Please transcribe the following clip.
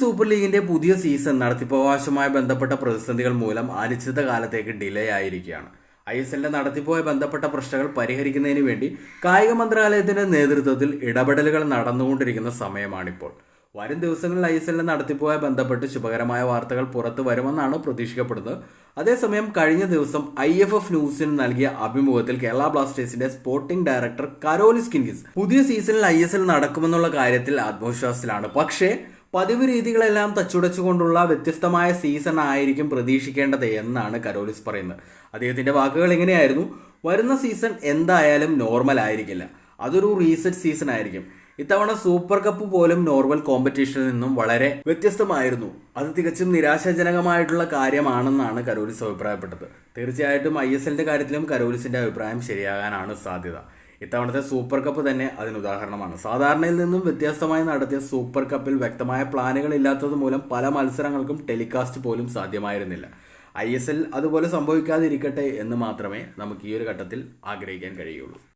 Super ലീഗിന്റെ പുതിയ season നടത്തിപ്പവകാശവുമായി ബന്ധപ്പെട്ട പ്രതിസന്ധികൾ മൂലം അനിശ്ചിത കാലത്തേക്ക് ഡിലേ ആയിരിക്കുകയാണ് ഐ എസ് എല്ലിന്റെ നടത്തിപ്പുമായി ബന്ധപ്പെട്ട പ്രശ്നങ്ങൾ പരിഹരിക്കുന്നതിന് വേണ്ടി കായിക മന്ത്രാലയത്തിന്റെ നേതൃത്വത്തിൽ ഇടപെടലുകൾ നടന്നുകൊണ്ടിരിക്കുന്ന സമയമാണിപ്പോൾ. വരും ദിവസങ്ങളിൽ ഐ എസ് എല്ലിന്റെ നടത്തിപ്പുമായി ബന്ധപ്പെട്ട് ശുഭകരമായ വാർത്തകൾ പുറത്തു വരുമെന്നാണ് പ്രതീക്ഷിക്കപ്പെടുന്നത്. അതേസമയം കഴിഞ്ഞ ദിവസം ഐ എഫ് എഫ് ന്യൂസിന് നൽകിയ അഭിമുഖത്തിൽ കേരള ബ്ലാസ്റ്റേഴ്സിന്റെ സ്പോർട്ടിംഗ് ഡയറക്ടർ കരോലിസ് കിൻഗിസ് പുതിയ സീസണിൽ ഐ എസ് എൽ നടക്കുമെന്നുള്ള കാര്യത്തിൽ ആത്മവിശ്വാസത്തിലാണ്. പക്ഷേ പതിവ് രീതികളെല്ലാം തച്ചുടച്ചുകൊണ്ടുള്ള വ്യത്യസ്തമായ സീസൺ ആയിരിക്കും പ്രതീക്ഷിക്കേണ്ടത് എന്നാണ് കരോലിസ് പറയുന്നത്. അദ്ദേഹത്തിന്റെ വാക്കുകൾ എങ്ങനെയായിരുന്നു? വരുന്ന സീസൺ എന്തായാലും നോർമൽ ആയിരിക്കില്ല. അതൊരു റീസെറ്റ് സീസൺ ആയിരിക്കും. ഇത്തവണ സൂപ്പർ കപ്പ് പോലും നോർമൽ കോമ്പറ്റീഷനിൽ നിന്നും വളരെ വ്യത്യസ്തമായിരുന്നു. അത് തികച്ചും നിരാശാജനകമായിട്ടുള്ള കാര്യമാണെന്നാണ് കരോലിസ് അഭിപ്രായപ്പെട്ടത്. തീർച്ചയായിട്ടും ഐ എസ് കാര്യത്തിലും കരോലിസിന്റെ അഭിപ്രായം ശരിയാകാനാണ് സാധ്യത. ഇത്തവണത്തെ സൂപ്പർ കപ്പ് തന്നെ അതിന് ഉദാഹരണമാണ്. സാധാരണയിൽ നിന്നും വ്യത്യസ്തമായി നടത്തിയ സൂപ്പർ കപ്പിൽ വ്യക്തമായ പ്ലാനുകൾ ഇല്ലാത്തത് മൂലം പല മത്സരങ്ങൾക്കും ടെലികാസ്റ്റ് പോലും സാധ്യമായിരുന്നില്ല. ഐ എസ് എൽ അതുപോലെ സംഭവിക്കാതിരിക്കട്ടെ എന്ന് മാത്രമേ നമുക്ക് ഈ ഒരു ഘട്ടത്തിൽ ആഗ്രഹിക്കാൻ കഴിയുള്ളൂ.